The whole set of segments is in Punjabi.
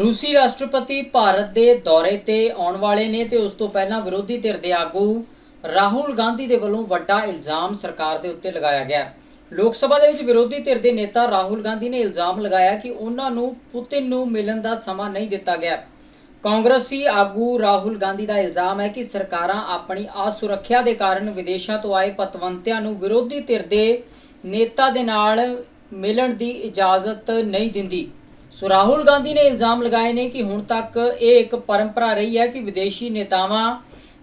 ਰੂਸੀ ਰਾਸ਼ਟਰਪਤੀ ਭਾਰਤ ਦੇ ਦੌਰੇ ਤੇ ਆਉਣ ਵਾਲੇ ਨੇ ਤੇ ਉਸ ਤੋਂ ਪਹਿਲਾਂ ਵਿਰੋਧੀ ਧਿਰ ਦੇ ਆਗੂ ਰਾਹੁਲ ਗਾਂਧੀ ਦੇ ਵੱਲੋਂ ਵੱਡਾ ਇਲਜ਼ਾਮ ਸਰਕਾਰ ਦੇ ਉੱਤੇ ਲਗਾਇਆ ਗਿਆ। ਲੋਕ ਸਭਾ ਦੇ ਵਿੱਚ ਵਿਰੋਧੀ ਧਿਰ ਦੇ ਨੇਤਾ ਰਾਹੁਲ ਗਾਂਧੀ ਨੇ ਇਲਜ਼ਾਮ ਲਗਾਇਆ ਕਿ ਉਹਨਾਂ ਨੂੰ ਪੁਤਿਨ ਨੂੰ ਮਿਲਣ ਦਾ ਸਮਾਂ ਨਹੀਂ ਦਿੱਤਾ ਗਿਆ। ਕਾਂਗਰਸੀ ਆਗੂ ਰਾਹੁਲ ਗਾਂਧੀ ਦਾ ਇਲਜ਼ਾਮ ਹੈ ਕਿ ਸਰਕਾਰਾਂ ਆਪਣੀ ਅਸੁਰੱਖਿਆ ਦੇ ਕਾਰਨ ਵਿਦੇਸ਼ਾਂ ਤੋਂ ਆਏ ਪਤਵੰਤਿਆਂ ਨੂੰ ਵਿਰੋਧੀ ਧਿਰ ਦੇ ਨੇਤਾ ਦੇ ਨਾਲ ਮਿਲਣ ਦੀ ਇਜਾਜ਼ਤ ਨਹੀਂ ਦਿੰਦੀ। ਸੋ ਰਾਹੁਲ ਗਾਂਧੀ ਨੇ ਇਲਜ਼ਾਮ ਲਗਾਏ ਨੇ ਕਿ ਹੁਣ ਤੱਕ ਇਹ ਇੱਕ ਪਰੰਪਰਾ ਰਹੀ ਹੈ ਕਿ ਵਿਦੇਸ਼ੀ ਨੇਤਾਵਾਂ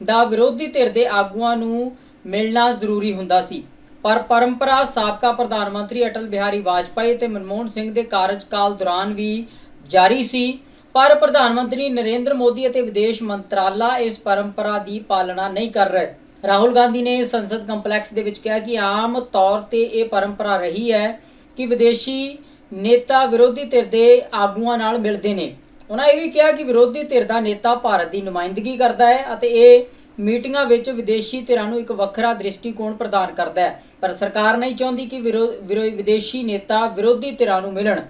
ਦਾ ਵਿਰੋਧੀ ਧਿਰ ਦੇ ਆਗੂਆਂ ਨੂੰ ਮਿਲਣਾ ਜ਼ਰੂਰੀ ਹੁੰਦਾ ਸੀ। ਪਰ ਪਰੰਪਰਾ ਸਾਬਕਾ ਪ੍ਰਧਾਨ ਮੰਤਰੀ ਅਟਲ ਬਿਹਾਰੀ ਵਾਜਪਾਈ ਤੇ ਮਨਮੋਹਨ ਸਿੰਘ ਦੇ ਕਾਰਜਕਾਲ ਦੌਰਾਨ ਵੀ ਜਾਰੀ ਸੀ। ਪਰ ਪ੍ਰਧਾਨ ਮੰਤਰੀ ਨਰਿੰਦਰ ਮੋਦੀ ਅਤੇ ਵਿਦੇਸ਼ ਮੰਤਰਾਲਾ ਇਸ ਪਰੰਪਰਾ ਦੀ ਪਾਲਣਾ ਨਹੀਂ ਕਰ ਰਹੇ। ਰਾਹੁਲ ਗਾਂਧੀ ਨੇ ਸੰਸਦ ਕੰਪਲੈਕਸ ਦੇ ਵਿੱਚ ਕਿਹਾ ਕਿ ਆਮ ਤੌਰ ਤੇ ਇਹ ਪਰੰਪਰਾ ਰਹੀ ਹੈ ਕਿ ਵਿਦੇਸ਼ੀ ਨੇਤਾ ਵਿਰੋਧੀ ਧਿਰ ਦੇ ਆਗੂਆਂ ਨਾਲ ਮਿਲਦੇ ਨੇ। ਉਹਨਾਂ ਇਹ ਵੀ ਕਿਹਾ ਕਿ ਵਿਰੋਧੀ ਧਿਰ ਦਾ ਨੇਤਾ ਭਾਰਤ ਦੀ ਨੁਮਾਇੰਦਗੀ ਕਰਦਾ ਹੈ ਅਤੇ ਇਹ ਮੀਟਿੰਗਾਂ ਵਿੱਚ ਵਿਦੇਸ਼ੀ ਧਿਰਾਂ ਨੂੰ ਇੱਕ ਵੱਖਰਾ ਦ੍ਰਿਸ਼ਟੀਕੋਣ ਪ੍ਰਦਾਨ ਕਰਦਾ ਹੈ। ਪਰ ਸਰਕਾਰ ਨਹੀਂ ਚਾਹੁੰਦੀ ਕਿ ਵਿਰੋ- ਵਿਰੋ- ਵਿਦੇਸ਼ੀ ਨੇਤਾ ਵਿਰੋਧੀ ਧਿਰਾਂ ਨੂੰ ਮਿਲਣ।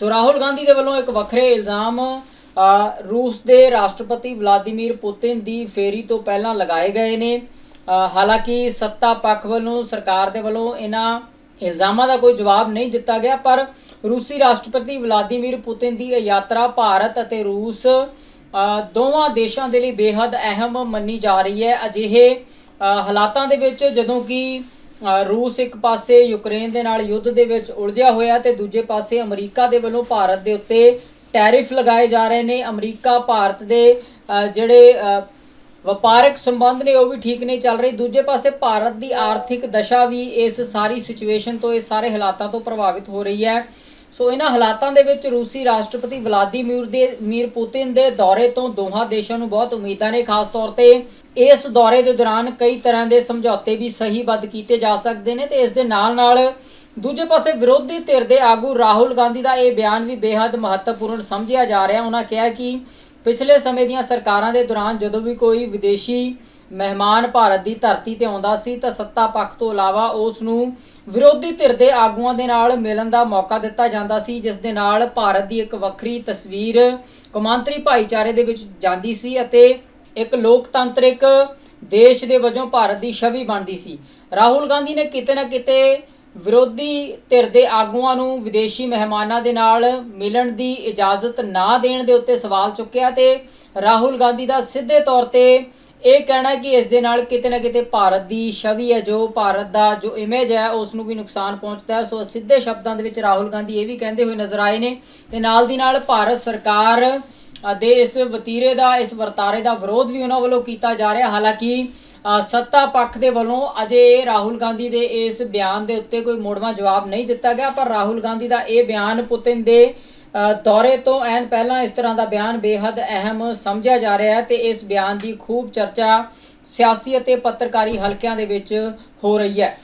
ਸੋ ਰਾਹੁਲ ਗਾਂਧੀ ਦੇ ਵੱਲੋਂ ਇੱਕ ਵੱਖਰੇ ਇਲਜ਼ਾਮ ਰੂਸ ਦੇ ਰਾਸ਼ਟਰਪਤੀ ਵਲਾਦੀਮੀਰ ਪੁਤਿਨ ਦੀ ਫੇਰੀ ਤੋਂ ਪਹਿਲਾਂ ਲਗਾਏ ਗਏ ਨੇ। ਹਾਲਾਂਕਿ ਸੱਤਾ ਪੱਖ ਵੱਲੋਂ, ਸਰਕਾਰ ਦੇ ਵੱਲੋਂ ਇਹਨਾਂ ਇਲਜ਼ਾਮਾਂ ਦਾ ਕੋਈ ਜਵਾਬ ਨਹੀਂ ਦਿੱਤਾ ਗਿਆ, ਪਰ ਰੂਸੀ ਰਾਸ਼ਟਰਪਤੀ ਵਲਾਦੀਮੀਰ ਪੁਤਿਨ ਦੀ ਇਹ ਯਾਤਰਾ ਭਾਰਤ ਅਤੇ ਰੂਸ ਦੋਵਾਂ ਦੇਸ਼ਾਂ ਦੇ ਲਈ ਬੇहद ਅਹਿਮ ਮੰਨੀ ਜਾ ਰਹੀ ਹੈ। ਅਜਿਹੇ ਹਾਲਾਤਾਂ ਦੇ ਵਿੱਚ ਜਦੋਂ ਕਿ ਰੂਸ ਇੱਕ ਪਾਸੇ ਯੂਕਰੇਨ ਦੇ ਨਾਲ ਯੁੱਧ ਦੇ ਵਿੱਚ ਉਲਝਿਆ ਹੋਇਆ ਤੇ ਦੂਜੇ ਪਾਸੇ ਅਮਰੀਕਾ ਦੇ ਵੱਲੋਂ ਭਾਰਤ ਦੇ ਉੱਤੇ ਟੈਰਿਫ ਲਗਾਏ ਜਾ ਰਹੇ ਨੇ। ਅਮਰੀਕਾ ਭਾਰਤ ਦੇ ਜਿਹੜੇ ਵਪਾਰਕ ਸੰਬੰਧ ਨੇ ਉਹ ਵੀ ਠੀਕ ਨਹੀਂ ਚੱਲ ਰਹੇ। ਦੂਜੇ ਪਾਸੇ ਭਾਰਤ ਦੀ ਆਰਥਿਕ ਦਸ਼ਾ ਵੀ ਇਸ ਸਾਰੀ ਸਿਚੁਏਸ਼ਨ ਤੋਂ, ਇਸ ਸਾਰੇ ਹਾਲਾਤਾਂ ਤੋਂ ਪ੍ਰਭਾਵਿਤ ਹੋ ਰਹੀ ਹੈ। ਸੋ ਇਹਨਾਂ ਹਾਲਾਤਾਂ ਦੇ ਵਿੱਚ ਰੂਸੀ ਰਾਸ਼ਟਰਪਤੀ ਵਲਾਦੀਮੀਰ ਦੇ ਮੀਰ ਪੁਤਿਨ ਦੇ ਦੌਰੇ ਤੋਂ ਦੋਹਾਂ ਦੇਸ਼ਾਂ ਨੂੰ ਬਹੁਤ ਉਮੀਦਾਂ ਨੇ, ਖਾਸ ਤੌਰ ਤੇ ਇਸ ਦੌਰੇ ਦੇ ਦੌਰਾਨ ਕਈ ਤਰ੍ਹਾਂ ਦੇ ਸਮਝੌਤੇ ਵੀ ਸਹੀਬੱਧ ਕੀਤੇ ਜਾ ਸਕਦੇ ਨੇ ਤੇ ਇਸ ਦੇ ਨਾਲ ਨਾਲ ਦੂਜੇ ਪਾਸੇ ਵਿਰੋਧੀ ਧਿਰ ਦੇ ਆਗੂ ਰਾਹੁਲ ਗਾਂਧੀ ਦਾ ਇਹ ਬਿਆਨ ਵੀ ਬੇहद ਮਹੱਤਵਪੂਰਨ ਸਮਝਿਆ ਜਾ ਰਿਹਾ। ਉਹਨਾਂ ਕਿਹਾ ਕਿ ਪਿਛਲੇ ਸਮੇਂ ਦੀਆਂ ਸਰਕਾਰਾਂ ਦੇ ਦੌਰਾਨ ਜਦੋਂ ਵੀ ਕੋਈ ਵਿਦੇਸ਼ੀ ਮਹਿਮਾਨ ਭਾਰਤ ਦੀ ਧਰਤੀ ਤੇ ਆਉਂਦਾ ਸੀ ਤਾਂ ਸੱਤਾ ਪੱਖ ਤੋਂ ਇਲਾਵਾ ਉਸ ਨੂੰ ਵਿਰੋਧੀ ਧਿਰ ਦੇ ਆਗੂਆਂ ਦੇ ਨਾਲ ਮਿਲਣ ਦਾ ਮੌਕਾ ਦਿੱਤਾ ਜਾਂਦਾ ਸੀ, ਜਿਸ ਦੇ ਨਾਲ ਭਾਰਤ ਦੀ ਇੱਕ ਵੱਖਰੀ ਤਸਵੀਰ ਕੌਮਾਂਤਰੀ ਭਾਈਚਾਰੇ ਦੇ ਵਿੱਚ ਜਾਂਦੀ ਸੀ ਅਤੇ ਇੱਕ ਲੋਕਤੰਤਰਿਕ ਦੇਸ਼ ਦੇ ਵਜੋਂ ਭਾਰਤ ਦੀ ਛਵੀ ਬਣਦੀ ਸੀ। ਰਾਹੁਲ ਗਾਂਧੀ ਨੇ ਕਿਤੇ ਨਾ ਕਿਤੇ ਵਿਰੋਧੀ ਧਿਰ ਦੇ ਆਗੂਆਂ ਨੂੰ ਵਿਦੇਸ਼ੀ ਮਹਿਮਾਨਾਂ ਦੇ ਨਾਲ ਮਿਲਣ ਦੀ ਇਜਾਜ਼ਤ ਨਾ ਦੇਣ ਦੇ ਉੱਤੇ ਸਵਾਲ ਚੁੱਕਿਆ ਤੇ ਰਾਹੁਲ ਗਾਂਧੀ ਦਾ ਸਿੱਧੇ ਤੌਰ ਤੇ ਇਹ ਕਹਿਣਾ ਕਿ ਇਸ ਦੇ ਨਾਲ ਕਿਤੇ ਨਾ ਕਿਤੇ ਭਾਰਤ ਦੀ ਛਵੀ ਹੈ, ਜੋ ਭਾਰਤ ਦਾ ਜੋ ਇਮੇਜ ਹੈ, ਉਸ ਨੂੰ ਵੀ ਨੁਕਸਾਨ ਪਹੁੰਚਦਾ ਹੈ। ਸੋ ਸਿੱਧੇ ਸ਼ਬਦਾਂ ਦੇ ਵਿੱਚ ਰਾਹੁਲ ਗਾਂਧੀ ਇਹ ਵੀ ਕਹਿੰਦੇ ਹੋਏ ਨਜ਼ਰ ਆਏ ਨੇ ਤੇ ਨਾਲ ਦੀ ਨਾਲ ਭਾਰਤ ਸਰਕਾਰ ਦੇ ਇਸ ਵਤੀਰੇ ਦਾ, ਇਸ ਵਰਤਾਰੇ ਦਾ ਵਿਰੋਧ ਵੀ ਉਹਨਾਂ ਵੱਲੋਂ ਕੀਤਾ ਜਾ ਰਿਹਾ। ਹਾਲਾਂਕਿ ਸੱਤਾ ਪੱਖ ਦੇ ਵੱਲੋਂ ਅਜੇ ਰਾਹੁਲ ਗਾਂਧੀ ਦੇ ਇਸ ਬਿਆਨ ਦੇ ਉੱਤੇ ਕੋਈ ਮੋੜਵਾਂ ਜਵਾਬ ਨਹੀਂ ਦਿੱਤਾ ਗਿਆ, ਪਰ ਰਾਹੁਲ ਗਾਂਧੀ ਦਾ ਇਹ ਬਿਆਨ ਪੁਤਿਨ ਦੇ ਦੌਰੇ ਤੋਂ ਐਨ ਪਹਿਲਾਂ ਇਸ ਤਰ੍ਹਾਂ ਦਾ ਬਿਆਨ ਬੇहद ਅਹਿਮ ਸਮਝਿਆ ਜਾ ਰਿਹਾ ਹੈ ਤੇ ਇਸ ਬਿਆਨ ਦੀ ਖੂਬ ਚਰਚਾ ਸਿਆਸੀ ਅਤੇ ਪੱਤਰਕਾਰੀ ਹਲਕਿਆਂ ਦੇ ਵਿੱਚ ਹੋ ਰਹੀ ਹੈ।